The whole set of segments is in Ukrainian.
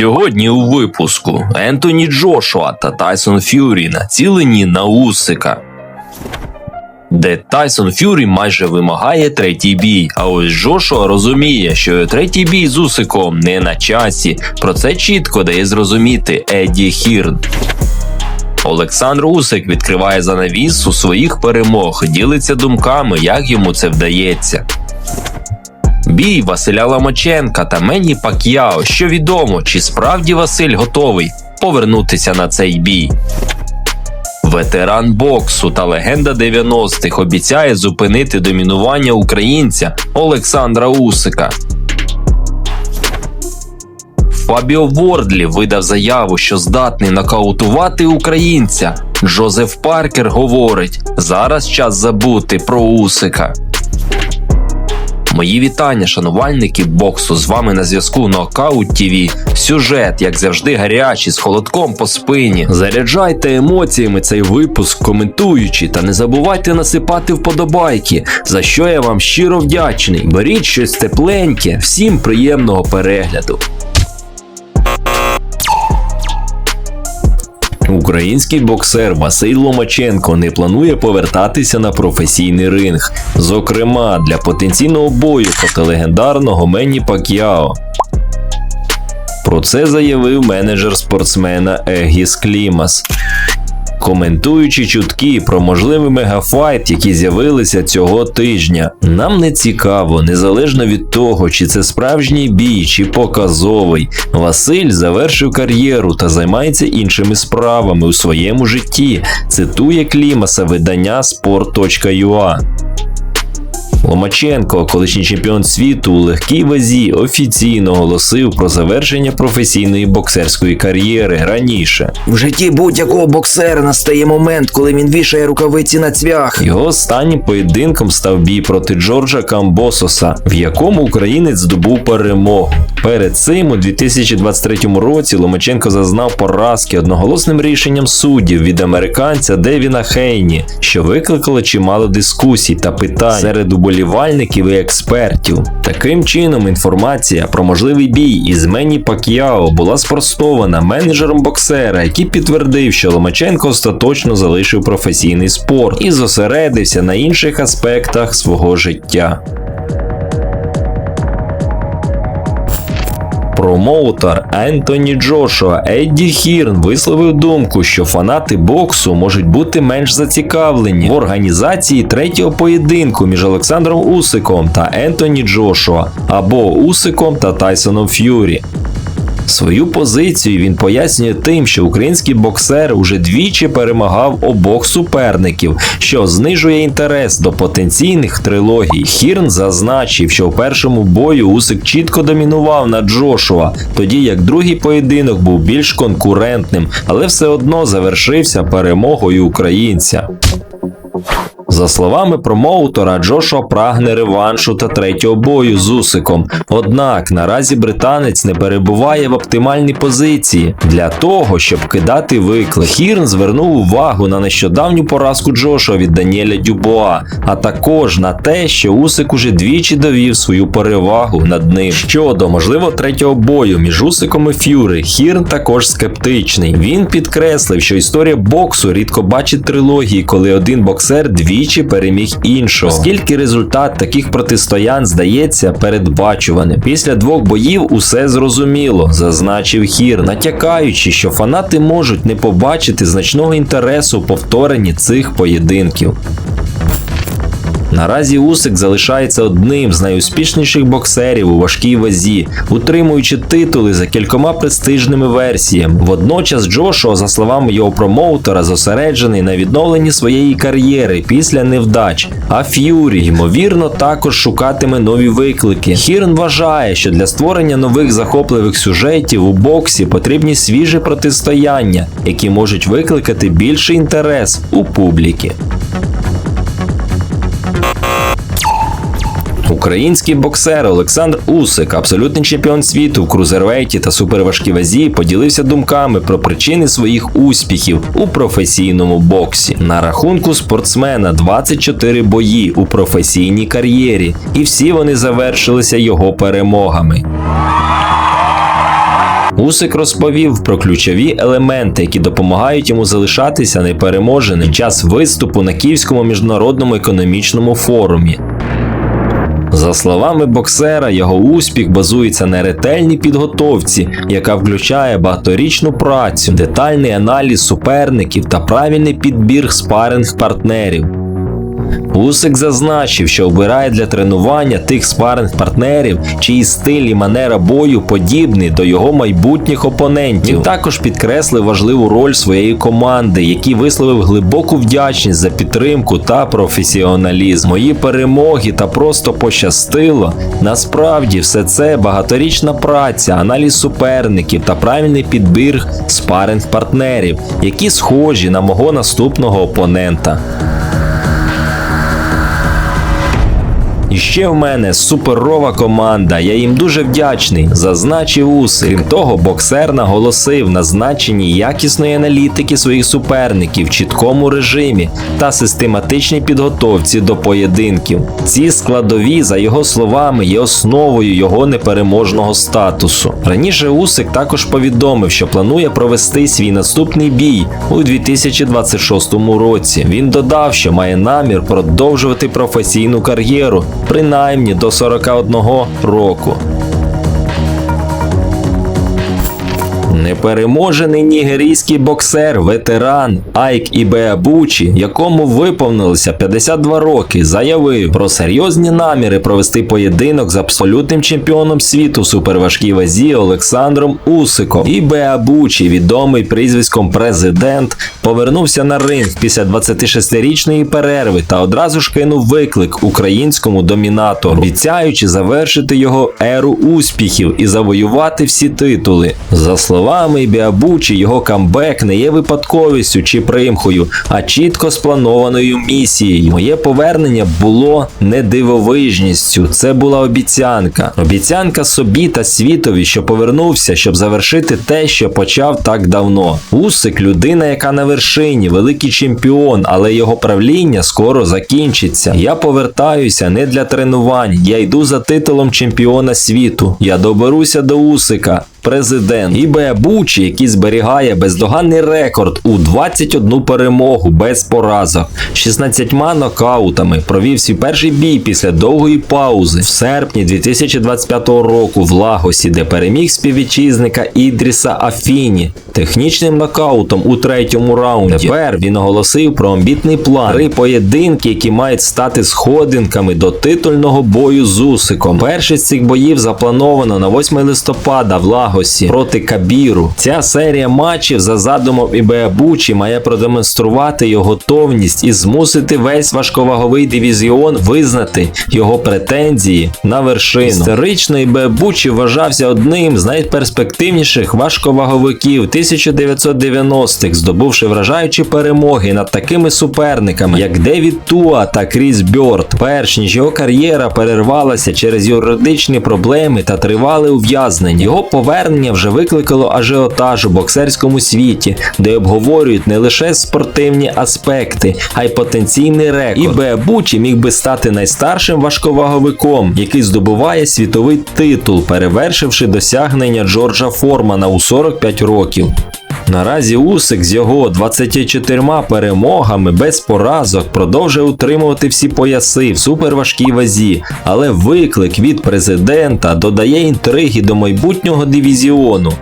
Сьогодні у випуску Ентоні Джошуа та Тайсон Ф'юрі націлені на Усика. Де Тайсон Ф'юрі майже вимагає третій бій, а ось Джошуа розуміє, що третій бій з Усиком не на часі. Про це чітко дає зрозуміти Едді Хірн. Олександр Усик відкриває занавіс у своїх перемог, ділиться думками, як йому це вдається. Бій Василя Ломаченка та Мені Пак'яо. Що відомо, чи справді Василь готовий повернутися на цей бій. Ветеран боксу та легенда 90-х обіцяє зупинити домінування українця Олександра Усика. Фабіо Вордлі видав заяву, що здатний нокаутувати українця. Джозеф Паркер говорить: зараз час забути про Усика. Мої вітання, шанувальники боксу. З вами на зв'язку Нокаут ТВ. Сюжет, як завжди, гарячий, з холодком по спині. Заряджайте емоціями цей випуск, коментуючи, та не забувайте насипати вподобайки, за що я вам щиро вдячний. Беріть щось тепленьке, всім приємного перегляду. Український боксер Василь Ломаченко не планує повертатися на професійний ринг, зокрема для потенційного бою проти легендарного Мені Пак'яо. Про це заявив менеджер спортсмена Егіс Клімас. Коментуючи чутки про можливий мегафайт, які з'явилися цього тижня, нам не цікаво, незалежно від того, чи це справжній бій, чи показовий. Василь завершив кар'єру та займається іншими справами у своєму житті. Цитує Клімаса видання sport.ua. Ломаченко, колишній чемпіон світу у легкій вазі, офіційно оголосив про завершення професійної боксерської кар'єри раніше. В житті будь-якого боксера настає момент, коли він вішає рукавиці на цвях. Його останнім поєдинком став бій проти Джорджа Камбососа, в якому українець здобув перемогу. Перед цим у 2023 році Ломаченко зазнав поразки одноголосним рішенням суддів від американця Девіна Хейні, що викликало чимало дискусій та питань серед уболівальників і експертів. Таким чином, інформація про можливий бій із Мені Пак'яо була спростована менеджером боксера, який підтвердив, що Ломаченко остаточно залишив професійний спорт і зосередився на інших аспектах свого життя. Промоутер Ентоні Джошуа Едді Хірн висловив думку, що фанати боксу можуть бути менш зацікавлені в організації третього поєдинку між Олександром Усиком та Ентоні Джошуа або Усиком та Тайсоном Ф'юрі. Свою позицію він пояснює тим, що український боксер уже двічі перемагав обох суперників, що знижує інтерес до потенційних трилогій. Хірн зазначив, що в першому бою Усик чітко домінував над Джошуа, тоді як другий поєдинок був більш конкурентним, але все одно завершився перемогою українця. За словами промоутора, Джошуа прагне реваншу та третього бою з Усиком. Однак наразі британець не перебуває в оптимальній позиції для того, щоб кидати виклик. Хірн звернув увагу на нещодавню поразку Джошуа від Даніеля Дюбоа, а також на те, що Усик уже двічі довів свою перевагу над ним. Щодо можливо третього бою між Усиком і Ф'юри, Хірн також скептичний. Він підкреслив, що історія боксу рідко бачить трилогії, коли один боксер двічі переміг іншого, оскільки результат таких протистоян здається передбачуваним. Після двох боїв усе зрозуміло, зазначив Хір, натякаючи, що фанати можуть не побачити значного інтересу у повторенні цих поєдинків. Наразі Усик залишається одним з найуспішніших боксерів у важкій вазі, утримуючи титули за кількома престижними версіями. Водночас Джошуа, за словами його промоутера, зосереджений на відновленні своєї кар'єри після невдач. А Ф'юрі, ймовірно, також шукатиме нові виклики. Хірн вважає, що для створення нових захопливих сюжетів у боксі потрібні свіжі протистояння, які можуть викликати більший інтерес у публіки. Український боксер Олександр Усик, абсолютний чемпіон світу в крузервейті та суперважкій вазі, поділився думками про причини своїх успіхів у професійному боксі. На рахунку спортсмена 24 бої у професійній кар'єрі, і всі вони завершилися його перемогами. Усик розповів про ключові елементи, які допомагають йому залишатися непереможеним час виступу на Київському міжнародному економічному форумі. За словами боксера, його успіх базується на ретельній підготовці, яка включає багаторічну працю, детальний аналіз суперників та правильний підбір спаринг партнерів. Усик зазначив, що обирає для тренування тих спаринг партнерів, чиї стиль і манера бою подібні до його майбутніх опонентів. Він також підкреслив важливу роль своєї команди, який висловив глибоку вдячність за підтримку та професіоналізм. Мої перемоги та просто пощастило. Насправді, все це багаторічна праця, аналіз суперників та правильний підбір спаринг партнерів, які схожі на мого наступного опонента. І ще в мене суперова команда. Я їм дуже вдячний, зазначив Ус. Крім того, боксер наголосив на значенні якісної аналітики своїх суперників в чіткому режимі та систематичній підготовці до поєдинків. Ці складові, за його словами, є основою його непереможного статусу. Раніше Усик також повідомив, що планує провести свій наступний бій у 2026 році. Він додав, що має намір продовжувати професійну кар'єру принаймні до 41 року. Непереможений нігерійський боксер, ветеран Айк Ібеабучі, якому виповнилося 52 роки, заявив про серйозні наміри провести поєдинок з абсолютним чемпіоном світу суперважкій вазі Олександром Усиком. Ібеабучі, відомий прізвиськом президент, повернувся на ринг після 26-річної перерви та одразу ж кинув виклик українському домінатору, обіцяючи завершити його еру успіхів і завоювати всі титули. За словами Біабучі, його камбек не є випадковістю чи примхою, а чітко спланованою місією. Моє повернення було не дивовижністю, це була обіцянка. Обіцянка собі та світові, що повернувся, щоб завершити те, що почав так давно. Усик людина, яка на вершині, великий чемпіон, але його правління скоро закінчиться. Я повертаюся не для тренувань, я йду за титулом чемпіона світу. Я доберуся до Усика. Президент Ібе Бучі, який зберігає бездоганний рекорд у 21 перемогу без поразок, 16 нокаутами, провів свій перший бій після довгої паузи в серпні 2025 року в Лагосі, де переміг співвітчизника Ідріса Афіні технічним нокаутом у третьому раунді. Тепер він оголосив про амбітний план. Три поєдинки, які мають стати сходинками до титульного бою з Усиком. Перший з цих боїв заплановано на 8 листопада в Лагосі проти Кабіру. Ця серія матчів за задумом Ібеабучі має продемонструвати його готовність і змусити весь важковаговий дивізіон визнати його претензії на вершину. Історично Ібеабучі вважався одним з найперспективніших важковаговиків 1990-х, здобувши вражаючі перемоги над такими суперниками, як Девід Туа та Кріс Бьорд. Перш ніж його кар'єра перервалася через юридичні проблеми та тривале ув'язнення. Його повернення вже викликало ажіотаж у боксерському світі, де обговорюють не лише спортивні аспекти, а й потенційний рекорд. І Беабучі міг би стати найстаршим важковаговиком, який здобуває світовий титул, перевершивши досягнення Джорджа Формана у 45 років. Наразі Усик з його 24 перемогами без поразок продовжує утримувати всі пояси в суперважкій вазі, але виклик від президента додає інтриги до майбутнього дивізіону.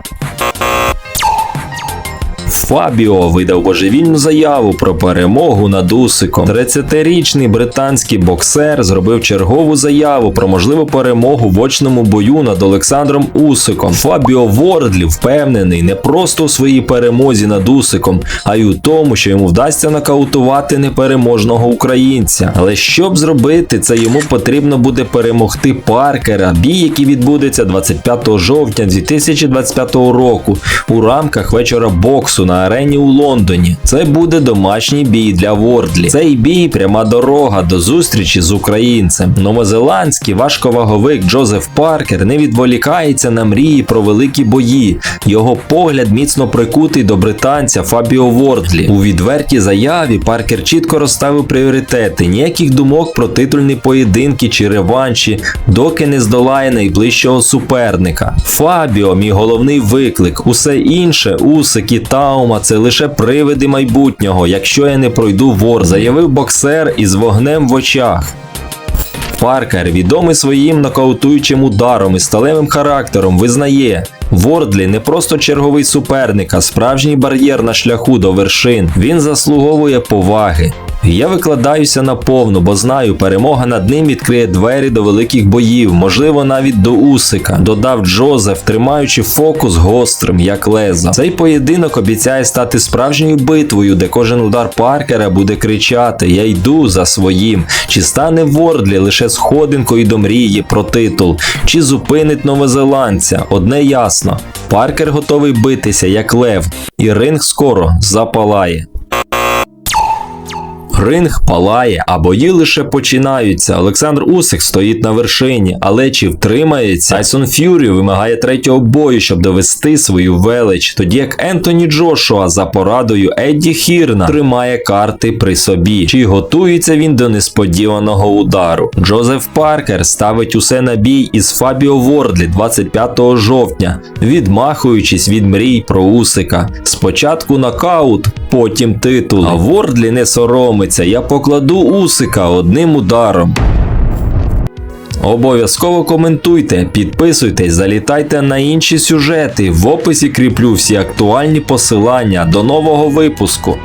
Фабіо видав божевільну заяву про перемогу над Усиком. 30-річний британський боксер зробив чергову заяву про можливу перемогу в очному бою над Олександром Усиком. Фабіо Вордлі впевнений не просто у своїй перемозі над Усиком, а й у тому, що йому вдасться нокаутувати непереможного українця. Але щоб зробити це, йому потрібно буде перемогти Паркера, бій, який відбудеться 25 жовтня 2025 року у рамках вечора боксу на арені у Лондоні. Це буде домашній бій для Вордлі. Цей бій пряма дорога до зустрічі з українцем. Новозеландський важковаговик Джозеф Паркер не відволікається на мрії про великі бої. Його погляд міцно прикутий до британця Фабіо Вордлі. У відвертій заяві Паркер чітко розставив пріоритети. Ніяких думок про титульні поєдинки чи реванші, доки не здолає найближчого суперника. Фабіо, мій головний виклик. Усе інше, Усик і Таума це лише привиди майбутнього, якщо я не пройду вор, заявив боксер із вогнем в очах. Паркер, відомий своїм нокаутуючим ударом і сталевим характером, визнає. Вордлі не просто черговий суперник, а справжній бар'єр на шляху до вершин. Він заслуговує поваги. Я викладаюся наповну, бо знаю, перемога над ним відкриє двері до великих боїв, можливо, навіть до Усика, додав Джозеф, тримаючи фокус гострим, як лезо. Цей поєдинок обіцяє стати справжньою битвою, де кожен удар Паркера буде кричати: Я йду за своїм. Чи стане Вордлі лише сходинкою до мрії про титул, чи зупинить новозеландця? Одне ясно: Паркер готовий битися як лев, і ринг скоро запалає. Ринг палає, а бої лише починаються. Олександр Усик стоїть на вершині, але чи втримається? Тайсон Ф'юрі вимагає третього бою, щоб довести свою велич. Тоді як Ентоні Джошуа за порадою Едді Хірна тримає карти при собі. Чи готується він до несподіваного удару? Джозеф Паркер ставить усе на бій із Фабіо Вордлі 25 жовтня, відмахуючись від мрій про Усика. Спочатку нокаут, потім титул. А Вордлі не соромиться. Я покладу Усика одним ударом. Обов'язково коментуйте, підписуйтесь, залітайте на інші сюжети. В описі кріплю всі актуальні посилання. До нового випуску.